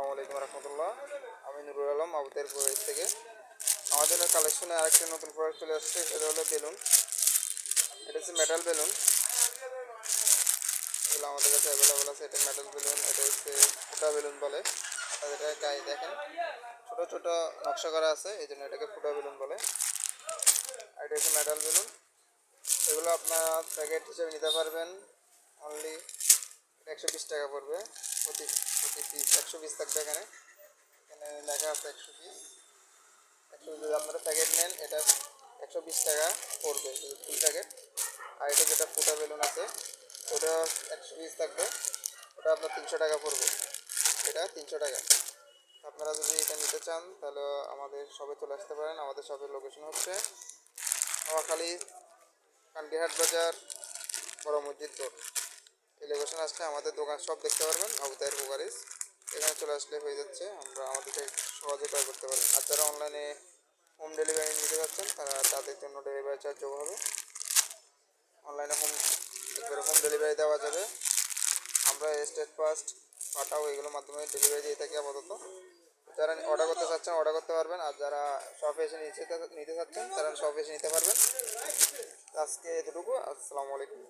আসসালামু আলাইকুম রহমতুল্লাহ। আমি নুরুল আলম আবুদের প্রবেশ থেকে। আমাদের কালেকশনে আরেকটা নতুন প্রোডাক্ট চলে আসছে সেটা হলো বেলুন। এটা হচ্ছে মেটাল বেলুন। এগুলো আমাদের কাছে অ্যাভেলেবল আছে, এটা মেটাল বেলুন, এটা হচ্ছে ফুটা বেলুন বলে। এটা গায়ে দেখেন, ছোট ছোট নকশা করা আছে, এই জন্য এটাকে ফুটা বেলুন বলে। এটা হচ্ছে মেটাল বেলুন। এগুলো আপনার প্যাকেট হিসেবে নিতে পারবেন অনলি একশো বিশ টাকা পড়বে। প্রতি প্রতি পিস একশো পিস থাকবে এখানে। এখানে লেখা আছে একশো পিস একশো যদি আপনারা প্যাকেট নেন, এটা একশো বিশ টাকা পড়বে ফুল প্যাকেট আর এটা যেটা ফুটা বেলুন আছে, ওটা একশো পিস থাকবে। ওটা আপনার তিনশো টাকা পড়বে। এটা তিনশো টাকা। আপনারা যদি এটা নিতে চান, তাহলে আমাদের শপে চলে আসতে পারেন। আমাদের শপের লোকেশন হচ্ছে নোয়াখালী কান্ডিহাট বাজার, বড় মসজিদ রোড। লোকেশন আসলে আমাদের দোকান সব দেখতে পারবেন আবুতায়ের কুকারিস। এখানে চলে আসলে হয়ে যাচ্ছে, আমরা আমাদের থেকে সহজে ক্রয় করতে পারি। আর যারা অনলাইনে হোম ডেলিভারি নিতে পারছেন তারা তাদের জন্য ডেলিভারি চার্জ যোগ হবে। অনলাইনে হোম একবারে হোম ডেলিভারি দেওয়া যাবে। আমরা স্টেট ফাস্ট পাঠাও, এগুলোর মাধ্যমে ডেলিভারি দিয়ে থাকি আপাতত। যারা অর্ডার করতে চাচ্ছেন অর্ডার করতে পারবেন। আর যারা শপে এসে নিতে নিতে চাচ্ছেন, তারা শপে এসে নিতে পারবেন। আজকে এতটুকু, আসসালামু আলাইকুম